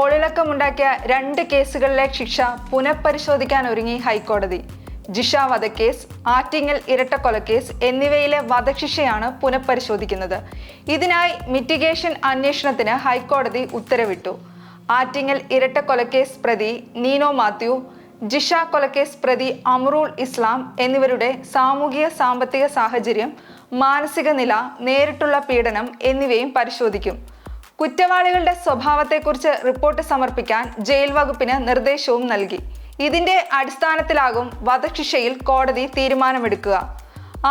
ബഹളമുണ്ടാക്കിയ രണ്ട് കേസുകളിലെ ശിക്ഷ പുനഃപരിശോധിക്കാൻ ഒരുങ്ങി ഹൈക്കോടതി. ജിഷ വധക്കേസ് ആറ്റിങ്ങൽ ഇരട്ടക്കൊലക്കേസ് എന്നിവയിലെ വധശിക്ഷയാണ് പുനഃപരിശോധിക്കുന്നത്. ഇതിനായി മിറ്റിഗേഷൻ അന്വേഷണത്തിന് ഹൈക്കോടതി ഉത്തരവിട്ടു. ആറ്റിങ്ങൽ ഇരട്ടക്കൊലക്കേസ് പ്രതി നീനോ മാത്യു ജിഷ കൊലക്കേസ് പ്രതി അമ്രുൾ ഇസ്ലാം എന്നിവരുടെ സാമൂഹിക സാമ്പത്തിക സാഹചര്യം മാനസിക നില നേരിട്ടുള്ള പീഡനം എന്നിവയും പരിശോധിക്കും. കുറ്റവാളികളുടെ സ്വഭാവത്തെക്കുറിച്ച് റിപ്പോർട്ട് സമർപ്പിക്കാൻ ജയിൽ വകുപ്പിന് നിർദ്ദേശവും നൽകി. ഇതിന്റെ അടിസ്ഥാനത്തിലാകും വധശിക്ഷയിൽ കോടതി തീരുമാനമെടുക്കുക.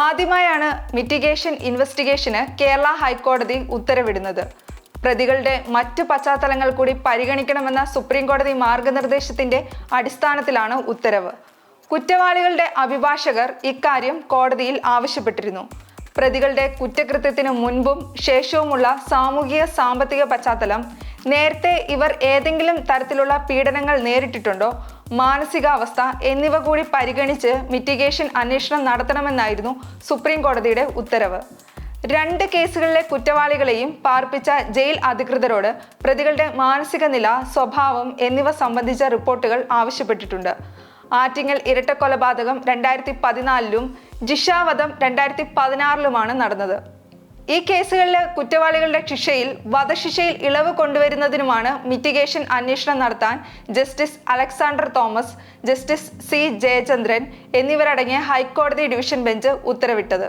ആദ്യമായാണ് മിറ്റിഗേഷൻ ഇൻവെസ്റ്റിഗേഷന് കേരള ഹൈക്കോടതി ഉത്തരവിടുന്നത്. പ്രതികളുടെ മറ്റു പശ്ചാത്തലങ്ങൾ കൂടി പരിഗണിക്കണമെന്ന സുപ്രീം കോടതി മാർഗനിർദ്ദേശത്തിന്റെ അടിസ്ഥാനത്തിലാണ് ഉത്തരവ്. കുറ്റവാളികളുടെ അഭിഭാഷകർ ഇക്കാര്യം കോടതിയിൽ ആവശ്യപ്പെട്ടിരുന്നു. പ്രതികളുടെ കുറ്റകൃത്യത്തിനു മുൻപും ശേഷവുമുള്ള സാമൂഹിക സാമ്പത്തിക പശ്ചാത്തലം നേരത്തെ ഇവർ ഏതെങ്കിലും തരത്തിലുള്ള പീഡനങ്ങൾ നേരിട്ടിട്ടുണ്ടോ മാനസികാവസ്ഥ എന്നിവ കൂടി പരിഗണിച്ച് മിറ്റിഗേഷൻ അന്വേഷണം നടത്തണമെന്നായിരുന്നു സുപ്രീം കോടതിയുടെ ഉത്തരവ്. രണ്ട് കേസുകളിലെ കുറ്റവാളികളെയും പാർപ്പിച്ച ജയിൽ അധികൃതരോട് പ്രതികളുടെ മാനസിക നില സ്വഭാവം എന്നിവ സംബന്ധിച്ച റിപ്പോർട്ടുകൾ ആവശ്യപ്പെട്ടിട്ടുണ്ട്. ആറ്റിങ്ങൽ ഇരട്ടക്കൊലപാതകം രണ്ടായിരത്തി പതിനാലിലും ജിഷാവധം രണ്ടായിരത്തി പതിനാറിലുമാണ് നടന്നത്. ഈ കേസുകളിലെ കുറ്റവാളികളുടെ ശിക്ഷയിൽ വധശിക്ഷയിൽ ഇളവ് കൊണ്ടുവരുന്നതിനുമാണ് മിറ്റിഗേഷൻ അന്വേഷണം നടത്താൻ justice Alexander Thomas justice C Jayachandran എന്നിവരടങ്ങിയ ഹൈക്കോടതി ഡിവിഷൻ ബെഞ്ച് ഉത്തരവിട്ടത്.